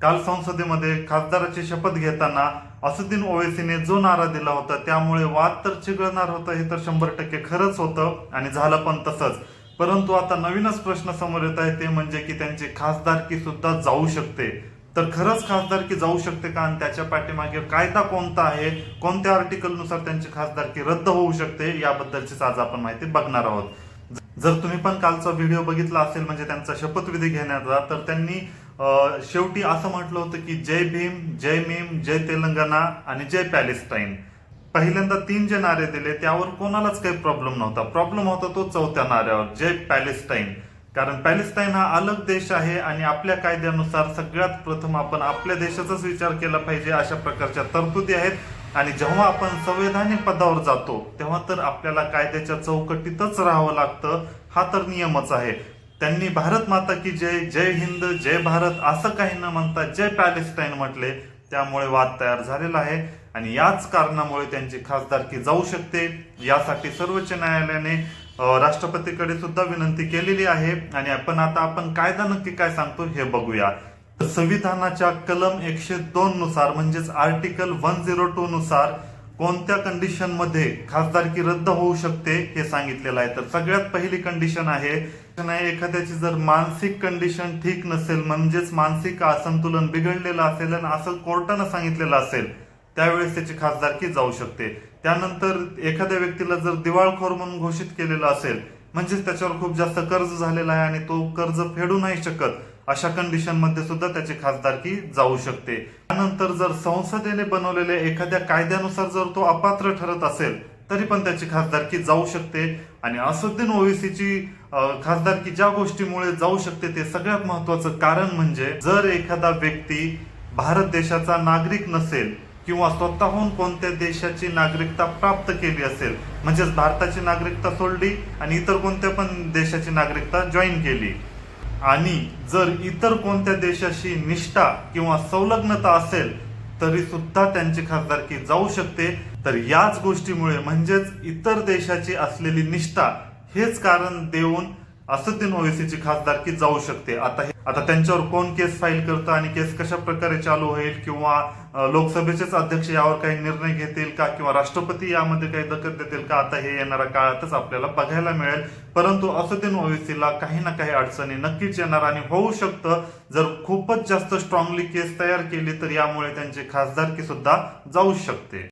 काल संसदेमध्ये खासदाराची शपथ घेताना असुद्दीन ओवेसीने जो नारा दिला होता त्यामुळे वाद तर चिघळणार होतं हे तर शंभर टक्के खरंच होतं आणि झालं पण तसंच. परंतु आता नवीनच प्रश्न समोर येत आहे ते म्हणजे की त्यांची खासदारकी सुद्धा जाऊ शकते. तर खरंच खासदारकी जाऊ शकते का? आणि त्याच्या पाठीमागे कायदा कोणता आहे? कोणत्या आर्टिकलनुसार त्यांची खासदारकी रद्द होऊ शकते? याबद्दलचीच आज आपण माहिती बघणार आहोत. जर तुम्ही पण कालचा व्हिडिओ बघितला असेल म्हणजे त्यांचा शपथविधी घेण्याचा तर त्यांनी शेवटी असं म्हटलं होतं की जय भीम जय मीम जय तेलंगणा आणि जय पॅलेस्टाईन. पहिल्यांदा तीन जे नारे दिले त्यावर कोणालाच काही प्रॉब्लेम नव्हता. प्रॉब्लेम होता तो चौथ्या नाऱ्यावर जय पॅलेस्टाईन. कारण पॅलेस्टाईन हा अलग देश आहे आणि आपल्या कायद्यानुसार सगळ्यात प्रथम आपण आपल्या देशाचाच विचार केला पाहिजे अशा प्रकारच्या तरतुदी आहेत. आणि जेव्हा आपण संवैधानिक पदावर जातो तेव्हा तर आपल्याला कायद्याच्या चौकटीतच राहावं लागतं. हा तर नियमच आहे. त्यांनी भारत माता की जय जय हिंद जय भारत असं काही न म्हणता जय पॅलेस्टाईन म्हटले. त्यामुळे वाद तयार झालेला आहे आणि याच कारणामुळे त्यांची खासदारकी जाऊ शकते. यासाठी सर्वोच्च न्यायालयाने राष्ट्रपतीकडे सुद्धा विनंती केलेली आहे. आणि आपण आता आपण कायदा नक्की काय सांगतो हे बघूया. तर संविधानाच्या कलम एकशे दोन नुसार म्हणजेच आर्टिकल वन झिरो टू नुसार कोणत्या कंडिशनमध्ये खासदारकी रद्द होऊ शकते हे सांगितलेलं आहे. तर सगळ्यात पहिली कंडिशन आहे नाही एखाद्याची जर मानसिक कंडिशन ठीक नसेल म्हणजेच मानसिक असंतुलन बिघडलेलं असेल आणि असं कोर्टानं सांगितलेलं असेल त्यावेळेस त्याची खासदारकी जाऊ शकते. त्यानंतर एखाद्या व्यक्तीला जर दिवाळखोर म्हणून घोषित केलेलं असेल म्हणजेच त्याच्यावर खूप जास्त कर्ज झालेला आहे आणि तो कर्ज फेडू नाही शकत अशा कंडिशनमध्ये सुद्धा त्याची खासदारकी जाऊ शकते. त्यानंतर जर संसदेने बनवलेल्या एखाद्या कायद्यानुसार जर तो अपात्र ठरत असेल तरी पण त्याची खासदारकी जाऊ शकते. आणि असुद्दीन ओवेसीची खासदारकी ज्या गोष्टीमुळे जाऊ शकते ते सगळ्यात महत्वाचं कारण म्हणजे जर एखादा व्यक्ती भारत देशाचा नागरिक नसेल किंवा स्वतःहून कोणत्या देशाची नागरिकता प्राप्त केली असेल म्हणजेच भारताची नागरिकता सोडली आणि इतर कोणत्या पण देशाची नागरिकता जॉईन केली आणि जर इतर कोणत्या देशाशी निष्ठा किंवा संलग्नता असेल तरी सुद्धा त्यांची खासदारकी जाऊ शकते. तर याच गोष्टीमुळे म्हणजेच इतर देशाची असलेली निष्ठा हेच कारण देऊन असुद्दीन ओवेसीची खासदारकी जाऊ शकते. आता हे आता त्यांच्यावर कोण केस फाईल करतं आणि केस कशा प्रकारे चालू होईल किंवा लोकसभेचेच अध्यक्ष यावर काही निर्णय घेतील का किंवा राष्ट्रपती यामध्ये काही दखल देतील का? आता हे येणाऱ्या काळातच आपल्याला बघायला मिळेल. परंतु असुद्दीन ओवेसीला काही ना काही अडचणी नक्कीच येणार आणि होऊ शकतं. जर खूपच जास्त स्ट्रॉंगली केस तयार केली तर यामुळे त्यांची खासदारकी सुद्धा जाऊ शकते.